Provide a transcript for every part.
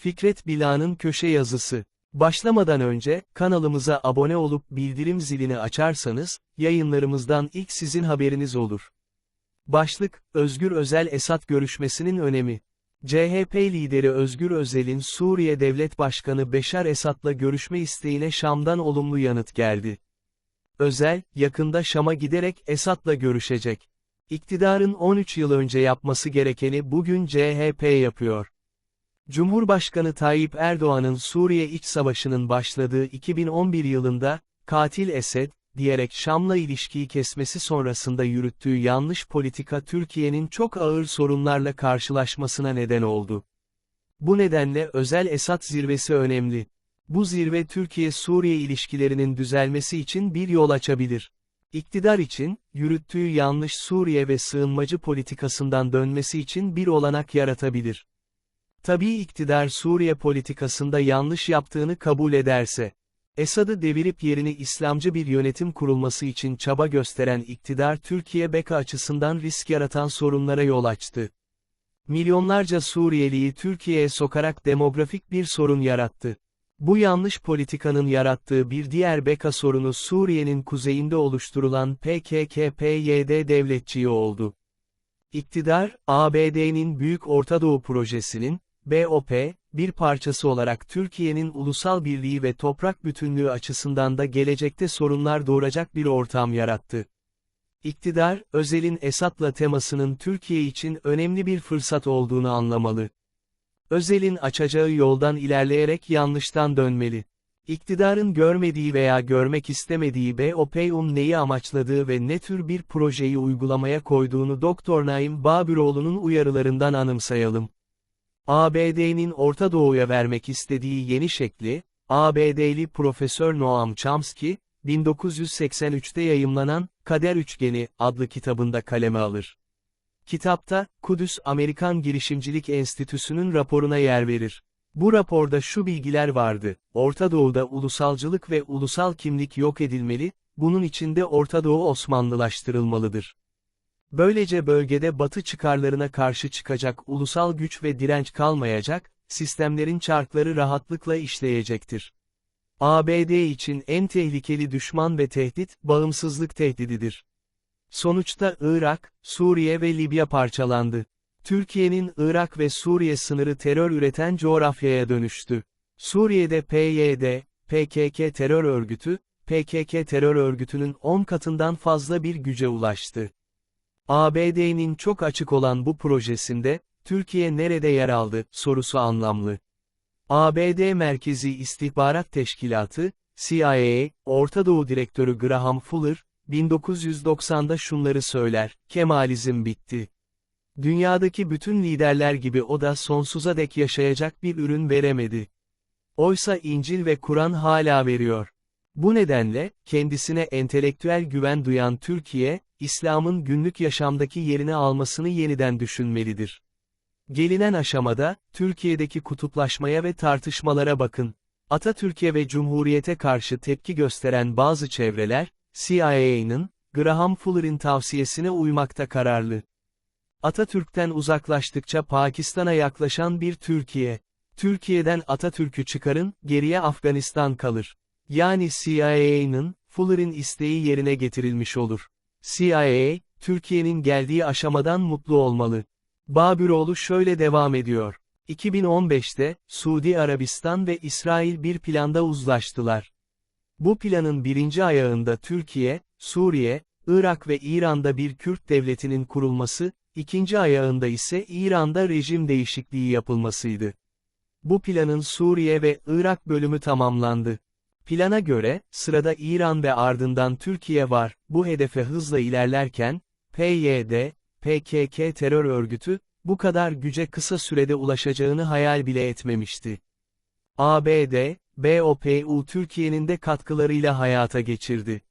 Fikret Bila'nın köşe yazısı. Başlamadan önce, kanalımıza abone olup bildirim zilini açarsanız, yayınlarımızdan ilk sizin haberiniz olur. Başlık, Özgür Özel Esad görüşmesinin önemi. CHP lideri Özgür Özel'in Suriye Devlet Başkanı Beşar Esad'la görüşme isteğine Şam'dan olumlu yanıt geldi. Özel, yakında Şam'a giderek Esad'la görüşecek. İktidarın 13 yıl önce yapması gerekeni bugün CHP yapıyor. Cumhurbaşkanı Tayyip Erdoğan'ın Suriye iç savaşının başladığı 2011 yılında, katil Esed, diyerek Şam'la ilişkiyi kesmesi sonrasında yürüttüğü yanlış politika Türkiye'nin çok ağır sorunlarla karşılaşmasına neden oldu. Bu nedenle özel Esad zirvesi önemli. Bu zirve Türkiye-Suriye ilişkilerinin düzelmesi için bir yol açabilir. İktidar için, yürüttüğü yanlış Suriye ve sığınmacı politikasından dönmesi için bir olanak yaratabilir. Tabii iktidar Suriye politikasında yanlış yaptığını kabul ederse, Esad'ı devirip yerini İslamcı bir yönetim kurulması için çaba gösteren iktidar Türkiye beka açısından risk yaratan sorunlara yol açtı. Milyonlarca Suriyeliyi Türkiye'ye sokarak demografik bir sorun yarattı. Bu yanlış politikanın yarattığı bir diğer beka sorunu Suriye'nin kuzeyinde oluşturulan PKK-PYD devletçiği oldu. İktidar, ABD'nin Büyük Orta Doğu Projesi'nin, BOP, bir parçası olarak Türkiye'nin ulusal birliği ve toprak bütünlüğü açısından da gelecekte sorunlar doğuracak bir ortam yarattı. İktidar, Özel'in Esad'la temasının Türkiye için önemli bir fırsat olduğunu anlamalı. Özel'in açacağı yoldan ilerleyerek yanlıştan dönmeli. İktidarın görmediği veya görmek istemediği BOP'un neyi amaçladığı ve ne tür bir projeyi uygulamaya koyduğunu Doktor Naim Babüroğlu'nun uyarılarından anımsayalım. ABD'nin Orta Doğu'ya vermek istediği yeni şekli, ABD'li Profesör Noam Chomsky, 1983'te yayımlanan Kader Üçgeni adlı kitabında kaleme alır. Kitapta, Kudüs Amerikan Girişimcilik Enstitüsü'nün raporuna yer verir. Bu raporda şu bilgiler vardı, Orta Doğu'da ulusalcılık ve ulusal kimlik yok edilmeli, bunun içinde Orta Doğu Osmanlılaştırılmalıdır. Böylece bölgede Batı çıkarlarına karşı çıkacak ulusal güç ve direnç kalmayacak, sistemlerin çarkları rahatlıkla işleyecektir. ABD için en tehlikeli düşman ve tehdit, bağımsızlık tehdididir. Sonuçta Irak, Suriye ve Libya parçalandı. Türkiye'nin Irak ve Suriye sınırı terör üreten coğrafyaya dönüştü. Suriye'de PYD, PKK terör örgütü, PKK terör örgütünün 10 katından fazla bir güce ulaştı. ABD'nin çok açık olan bu projesinde, Türkiye nerede yer aldı, sorusu anlamlı. ABD Merkezi İstihbarat Teşkilatı, CIA, Orta Doğu Direktörü Graham Fuller, 1990'da şunları söyler, Kemalizm bitti. Dünyadaki bütün liderler gibi o da sonsuza dek yaşayacak bir ürün veremedi. Oysa İncil ve Kur'an hala veriyor. Bu nedenle, kendisine entelektüel güven duyan Türkiye, İslam'ın günlük yaşamdaki yerini almasını yeniden düşünmelidir. Gelinen aşamada, Türkiye'deki kutuplaşmaya ve tartışmalara bakın. Atatürk'e ve Cumhuriyete karşı tepki gösteren bazı çevreler, CIA'nın, Graham Fuller'in tavsiyesine uymakta kararlı. Atatürk'ten uzaklaştıkça Pakistan'a yaklaşan bir Türkiye. Türkiye'den Atatürk'ü çıkarın, geriye Afganistan kalır. Yani CIA'nın, Fuller'in isteği yerine getirilmiş olur. CIA, Türkiye'nin geldiği aşamadan mutlu olmalı. Babüroğlu şöyle devam ediyor. 2015'te, Suudi Arabistan ve İsrail bir planda uzlaştılar. Bu planın birinci ayağında Türkiye, Suriye, Irak ve İran'da bir Kürt devletinin kurulması, ikinci ayağında ise İran'da rejim değişikliği yapılmasıydı. Bu planın Suriye ve Irak bölümü tamamlandı. Plana göre, sırada İran ve ardından Türkiye var, bu hedefe hızla ilerlerken, PYD, PKK terör örgütü, bu kadar güce kısa sürede ulaşacağını hayal bile etmemişti. ABD, BOPU Türkiye'nin de katkılarıyla hayata geçirdi.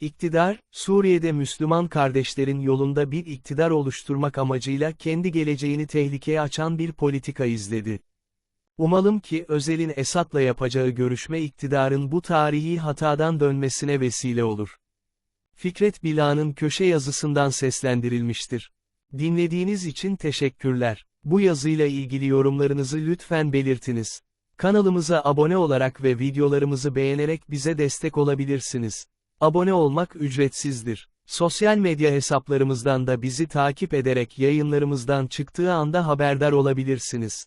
İktidar, Suriye'de Müslüman kardeşlerin yolunda bir iktidar oluşturmak amacıyla kendi geleceğini tehlikeye açan bir politika izledi. Umalım ki Özel'in Esad'la yapacağı görüşme iktidarın bu tarihi hatadan dönmesine vesile olur. Fikret Bila'nın köşe yazısından seslendirilmiştir. Dinlediğiniz için teşekkürler. Bu yazıyla ilgili yorumlarınızı lütfen belirtiniz. Kanalımıza abone olarak ve videolarımızı beğenerek bize destek olabilirsiniz. Abone olmak ücretsizdir. Sosyal medya hesaplarımızdan da bizi takip ederek yayınlarımızdan çıktığı anda haberdar olabilirsiniz.